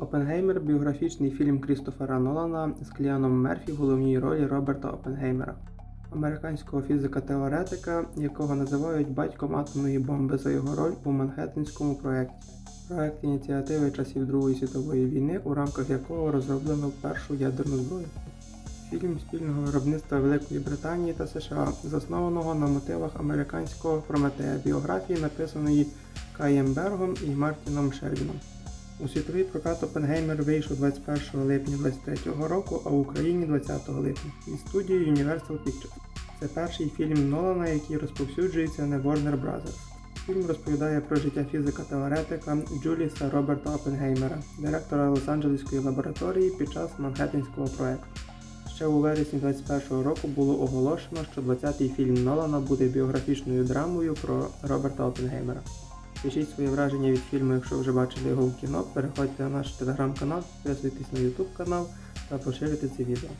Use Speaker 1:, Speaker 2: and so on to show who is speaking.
Speaker 1: Опенгеймер біографічний фільм Крістофера Нолана з Кліаном Мерфі в головній ролі Роберта Опенгеймера, американського фізика-теоретика, якого називають батьком атомної бомби за його роль у Манхеттенському проєкті. Проект ініціативи часів Другої світової війни, у рамках якого розроблено першу ядерну зброю. Фільм спільного виробництва Великої Британії та США, заснованого на мотивах американського Прометея біографії, написаної Каєм Бергом і Мартіном Шельвіном. У світовий прокат Опенгеймер вийшов 21 липня 2023 року, а в Україні 20 липня із студією Universal Pictures. Це перший фільм Нолана, який розповсюджується на Warner Bros. Фільм розповідає про життя фізика-теоретика Джуліса Роберта Опенгеймера, директора Лос-Анджелеської лабораторії під час Манхеттенського проекту. Ще у вересні 2021 року було оголошено, що 20-й фільм Нолана буде біографічною драмою про Роберта Опенгеймера. Пишіть свої враження від фільму, якщо вже бачили його в кіно. Переходьте на наш телеграм-канал, підписуйтесь на YouTube канал та поширюйте це відео.